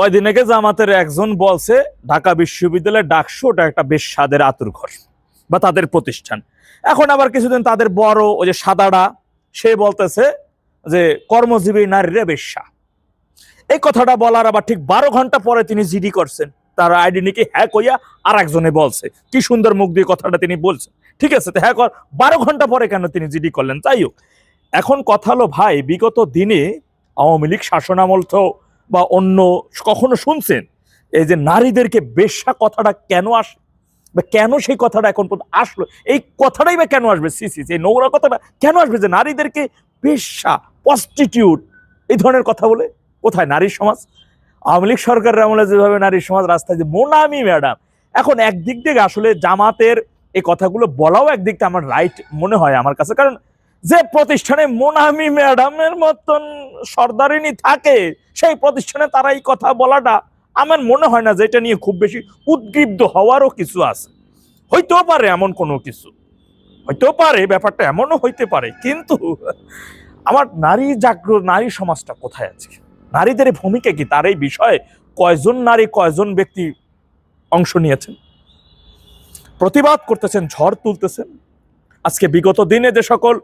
কয়দিন আগে জামাতের একজন বলছে, ঢাকা বিশ্ববিদ্যালয়ের ডাকসু ওটা একটা বেশ স্বাদের আতুর ঘর বা তাদের প্রতিষ্ঠান। এখন আবার কিছুদিন তাদের বড় ওই যে সাদাডা, সে বলতেছে যে কর্মজীবী নারীরা বেশ্যা এই কথাটা বলার আবার ঠিক বারো ঘণ্টা পরে তিনি জিডি করছেন। তার আইডেন্টিটি হ্যাক হইয়া আর একজনে বলছে। কি সুন্দর মুখ দিয়ে কথাটা তিনি বলছেন। ঠিক আছে হ্যাঁ কর, বারো ঘণ্টা পরে কেন তিনি জিডি করলেন? যাই হোক, এখন কথা হলো, ভাই, বিগত দিনে আওয়ামী লীগ শাসনামল তো বা অন্য কখনো শুনছেন? এই যে নারীদেরকে বেশ্যা কথাটা কেন আসে, বা কেন সেই কথাটা এখন পর্যন্ত আসলো? এই কথাটাই বা কেন আসবে? সি সি এই নোংরা কথাটা কেন আসবে যে নারীদেরকে বেশ্যা প্রস্টিটিউট এই ধরনের কথা বলে? কোথায়? নারী সমাজ? আওয়ামী লীগ সরকারের আমলে যেভাবে নারী সমাজ রাস্তায় যে মোনামি, ম্যাডাম। এখন একদিক থেকে আসলে জামাতের এই কথাগুলো বলাও একদিক থেকে আমার রাইট মনে হয় আমার কাছে। কারণ যে প্রতিষ্ঠানে মোনামি ম্যাডামের মতন সর্দারিনী থাকে, সেই প্রতিষ্ঠানে তারা এই কথা বলাটা আমার মনে হয় না যে এটা নিয়ে খুব বেশি উদ্গ্রীব্ধ হওয়ারও কিছু আছে। হইতেও পারে এমন কোনো কিছু। হইতেও পারে, ব্যাপারটা এমনও হইতে পারে, কিন্তু আমার নারী জাগ্রত নারী সমাজটা কোথায় আছে? নারীদের ভূমিকা কি? তার এই বিষয়ে কয়জন নারী, কয়জন ব্যক্তি অংশ নিয়েছেন? প্রতিবাদ করতেছেন, ঝড় তুলতেছেন। আজকে বিগত দিনে যে সকল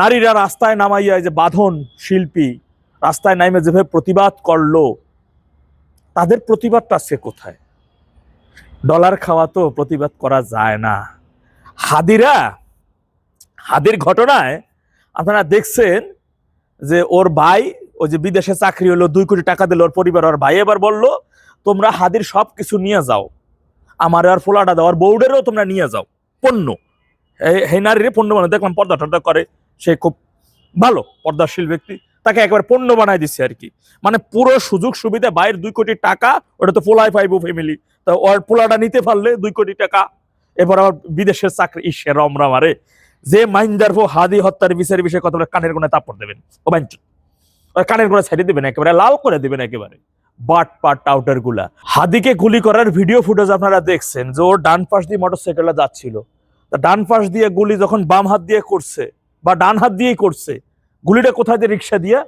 নারীরা রাস্তায় নামাইয়া যে বাঁধন শিল্পী রাস্তায় নামে যেভাবে প্রতিবাদ করল, তাদের প্রতিবাদটা সে কোথায়? ডলার খাওয়া তো প্রতিবাদ করা যায় না। হাদিরা, হাদির ঘটনায় আপনারা দেখছেন যে ওর ভাই, ওই যে বিদেশে চাকরি হলো, দুই কোটি টাকা দিল ওর পরিবার, ওর ভাই এবার বলল, তোমরা হাদির সব কিছু নিয়ে যাও। আমার আর ফোলাটা দাও, আর বৌডেরও তোমরা নিয়ে যাও। পণ্য। এই- নারীর পণ্য বানায়, দেখলাম পর্দা টর্দা করে, সে খুব ভালো, পর্দাশীল ব্যক্তি। তাকে একবার পণ্য বানায় দিচ্ছে আর কি। মানে পুরো সুযোগ সুবিধা, বাইরের দুই কোটি টাকা, ওটা তো পোলাই পাইবো ফ্যামিলি তা ওর পোলাটা নিতে পারলে দুই কোটি টাকা। এবার আবার বিদেশের চাকরি, ইসে রমরা মারে যে মাইন্দার ফো হাদি হত্যার বিচারের বিষয়ে বলে কানের গোনায় তাপড় দেবেন। ও বাঞ্চ কানের গোড়া ছেড়ে দিবেন, একেবারে লাল করে দিবেন একেবারে। বাট পাট টাউটারগুলা হাদিকে গুলি করার ভিডিও ফুটেজ আপনারা দেখছেন যে ওর ডান পাশ দিয়ে মোটরসাইকেলটা যাচ্ছিল। ডান পাশ দিয়ে গুলি যখন বাম হাত দিয়ে করছে, বা ডান হাত দিয়েই করছে, গুলিটা কোথায় দিয়ে রিক্সা দিয়ে?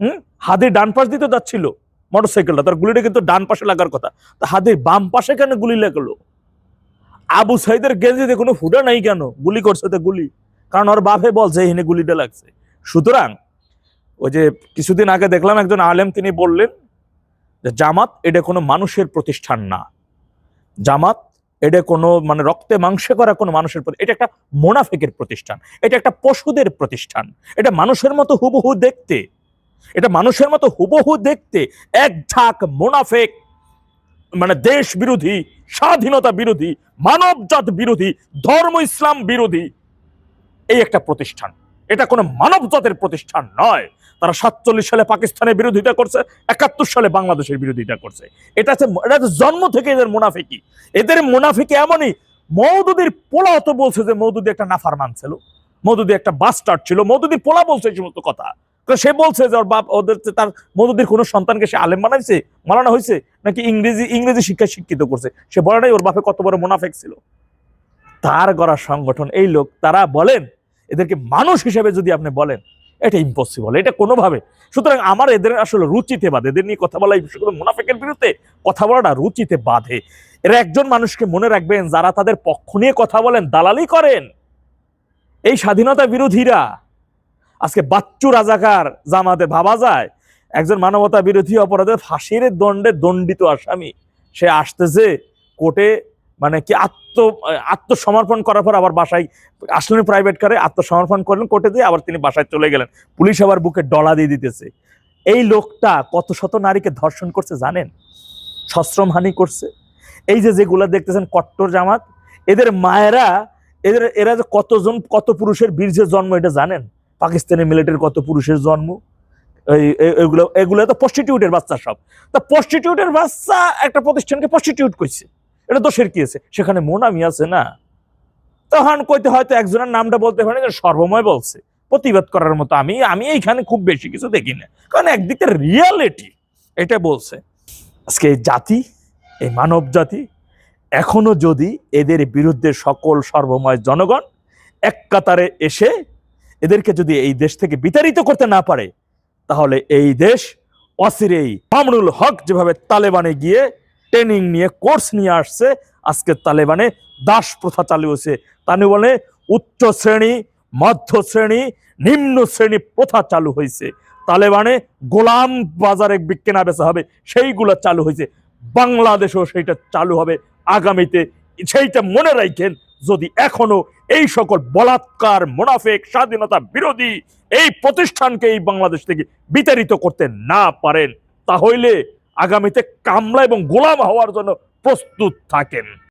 হুম? হাদির ডান পাশ দিয়ে তো যাচ্ছিল মোটরসাইকেলটা তার গুলিটা কিন্তু ডান পাশে লাগার কথা। তা হাদির বাম পাশে কেন গুলি লাগল? আবু সাইদের গেঞ্জিতে কোনো ফুটা নাই কেন? গুলি করছে তো গুলি। কারণ ওর বাপে বলছে এখানে গুলিটা লাগছে। সুতরাং, ওই যে কিছুদিন আগে দেখলাম একজন আলেম, তিনি বললেন যে, জামাত এটা কোনো মানুষের প্রতিষ্ঠান না। জামাত এটা কোনো মানে রক্তে মাংসে করা কোনো মানুষের এটা একটা মোনাফেকের প্রতিষ্ঠান। এটা একটা পশুদের প্রতিষ্ঠান। এটা মানুষের মতো হুবহু দেখতে। এটা মানুষের মতো হুবহু দেখতে এক ঝাঁক মোনাফেক মানে দেশ বিরোধী, স্বাধীনতা বিরোধী, মানবজাত বিরোধী, ধর্ম ইসলাম বিরোধী, এই একটা প্রতিষ্ঠান। এটা কোনো মানবজাতের প্রতিষ্ঠান নয়। তারা সাতচল্লিশ সালে পাকিস্তানের বিরোধিতা করছে, একাত্তর সালে বাংলাদেশের বিরোধিতা করছে। এটা হচ্ছে এটা জন্ম থেকে এদের মুনাফিকি। এদের মুনাফিকি এমনই মৌদুদির পোলা তো বলছে যে মৌদুদি একটা নাফারমান ছিল মৌদুদি একটা বাস্টার ছিল মৌদুদির পোলা বলছে এই সমস্ত কথা। সে বলছে যে ওর বাপ, ওদের তার মৌদুদির কোনো সন্তানকে সে আলেম বানাইছে মানানো হয়েছে, নাকি ইংরেজি ইংরেজি শিক্ষায় শিক্ষিত করছে? সে বলে নাই, ওর বাপে কত বড় মুনাফেক ছিল। তার গড়া সংগঠন এই লোক, তারা বলেন এদেরকে মানুষ হিসেবে যদি আপনি বলেন, এটা ইম্পসিবল এটা কোনোভাবে। সুতরাং আমার এদের আসলে রুচিতে বাধে। এদের নিয়ে কথা বলা মুনাফেকের বিরুদ্ধে কথা বলাটা রুচিতে বাধে। এরা একজন মানুষকে মনে রাখবেন, যারা তাদের পক্ষ নিয়ে কথা বলেন, দালালি করেন। এই স্বাধীনতা বিরোধীরা, আজকে বাচ্চু রাজাকার জামাতে ভাবা যায়, একজন মানবতা বিরোধী অপরাধে ফাঁসির দণ্ডে দণ্ডিত আসামি। সে আসতেছে কোর্টে মানে কি আত্ম, আত্মসমর্পণ করার পর আবার বাসায় আসলেন প্রাইভেট কারে আত্মসমর্পণ করলেন, কোর্টে দিয়ে আবার তিনি বাসায় চলে গেলেন। পুলিশ আবার বুকে ডলা দিয়ে দিতেছে। এই লোকটা কত শত নারীকে ধর্ষণ করছে জানেন? সশ্রম হানি করছে। এই যে যেগুলা দেখতেছেন কট্টর জামাত, এদের মায়েরা, এদের, এরা যে কতজন, কত পুরুষের বীর্যের জন্ম এটা জানেন? পাকিস্তানের মিলিটারির কত পুরুষের জন্ম? এগুলো এগুলো তো প্রস্টিটিউটের বাচ্চা সব। তা প্রস্টিটিউটের বাচ্চা একটা প্রতিষ্ঠানকে প্রস্টিটিউট করছে এটা দোষের কি আছে। সেখানে মোনামি আছে না? তখন কইতে হয়তো একজনের নামটা বলতে পারে সর্বময় বলছে। প্রতিবাদ করার মতো আমি আমি এইখানে খুব বেশি কিছু দেখি না। কারণ একদিকে রিয়ালিটি এটা বলছে, আজকে এই জাতি, এই মানব জাতি এখনও যদি এদের বিরুদ্ধে সকল সর্বময় জনগণ এক কাতারে এসে এদেরকে যদি এই দেশ থেকে বিতাড়িত করতে না পারে, তাহলে এই দেশ অচিরেই মামুনুল হক যেভাবে তালেবানে গিয়ে ট্রেনিং নিয়ে, কোর্স নিয়ে আসছে। আজকে তালেবানে দাস প্রথা চালু হয়েছে। তালেবানে উচ্চ শ্রেণি, মধ্য শ্রেণি, নিম্ন শ্রেণি প্রথা চালু হয়েছে। তালেবানে গোলাম বাজারে কেনা বেচা হবে, সেইগুলো চালু হয়েছে। বাংলাদেশেও সেইটা চালু হবে আগামীতে। সেইটা মনে রাখেন, যদি এখনও এই সকল বলাৎকার, মোনাফেক, স্বাধীনতা বিরোধী এই প্রতিষ্ঠানকে এই বাংলাদেশ থেকে বিতাড়িত করতে না পারেন, তাহলে আগামীতে কামলা এবং গোলাম হওয়ার জন্য প্রস্তুত থাকেন।